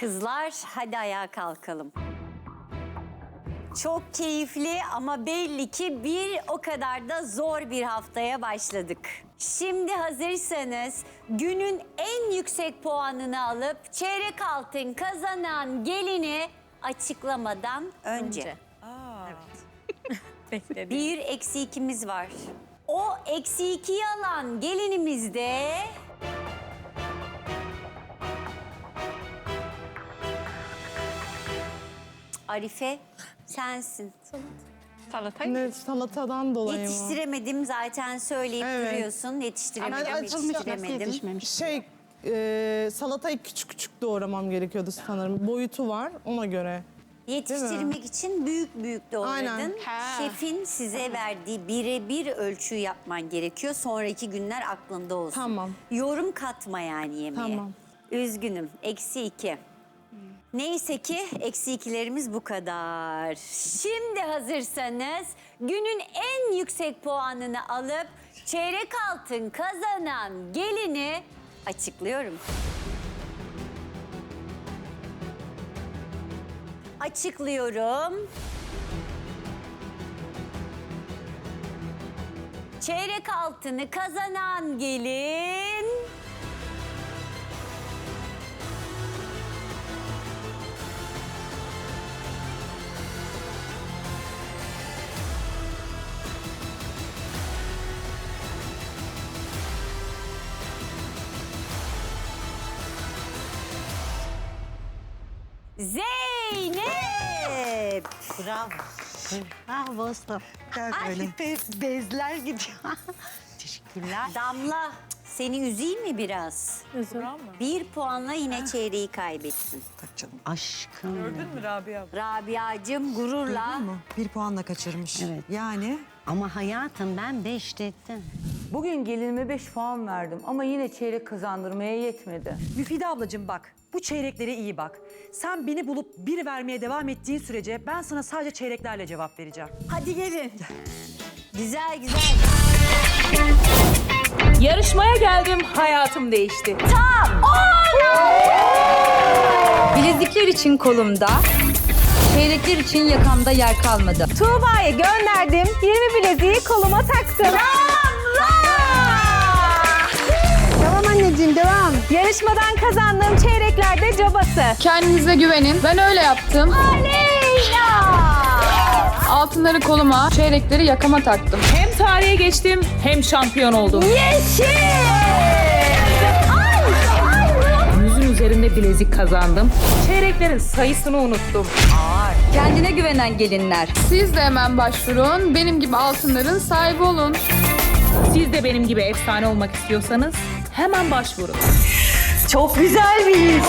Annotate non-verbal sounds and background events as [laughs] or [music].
Kızlar hadi ayağa kalkalım. Çok keyifli ama belli ki bir o kadar da zor bir haftaya başladık. Şimdi hazırsanız günün en yüksek puanını alıp çeyrek altın kazanan gelini açıklamadan önce. [laughs] Bekledim. Bir eksi ikimiz var. O eksi ikiyi alan gelinimiz de... Arife sensin. Salata Ne salatadan dolayı mı? Yetiştiremedim zaten söyleyip Evet. duruyorsun. Yetiştiremedim, Ama açılmış, yetiştiremedim. Şey, e, salatayı küçük küçük doğramam gerekiyordu sanırım. Boyutu var ona göre. Yetiştirmek için büyük büyük doğradın. Aynen. Ha. Şefin size verdiği birebir ölçüyü yapman gerekiyor. Sonraki günler aklında olsun. Tamam. Yorum katma yani yemeğe. Tamam. Üzgünüm. Eksi iki. Neyse ki eksi ikilerimiz bu kadar. Şimdi hazırsanız günün en yüksek puanını alıp çeyrek altın kazanan gelini açıklıyorum. Açıklıyorum. Çeyrek altını kazanan gelin... Zeynep. Bravo. Bravo usta. Gel Ay böyle. bez, bezler gidiyor. Teşekkürler. Damla seni üzeyim mi biraz? Bir puanla yine çeyreği kaybettin. Canım. Aşkım. Gördün mü Rabia? Rabia'cığım gururla Gördün mü? Bir puanla kaçırmış. Evet. Yani Ama hayatım ben beş dedim. Bugün gelinime 5 puan verdim ama yine çeyrek kazandırmaya yetmedi. Müfide ablacığım bak, bu çeyreklere iyi bak. Sen beni bulup bir vermeye devam ettiğin sürece ben sana sadece çeyreklerle cevap vereceğim. hadi gelin. Güzel güzel. Yarışmaya geldim, hayatım değişti. Bilezikler için kolumda, çeyrekler için yakamda yer kalmadı. Tuğba'ya gönderdim, 20 bileziği koluma taktım. Tamam Yarışmadan kazandığım çeyreklerde cabası. Kendinize güvenin. Ben öyle yaptım. Altınları koluma, çeyrekleri yakama taktım. Hem tarihe geçtim, hem şampiyon oldum. Yüzün üzerinde bilezik kazandım. Çeyreklerin sayısını unuttum. Kendine güvenen gelinler. Siz de hemen başvurun. Benim gibi altınların sahibi olun. Siz de benim gibi efsane olmak istiyorsanız hemen başvurun. Çok güzel bir his.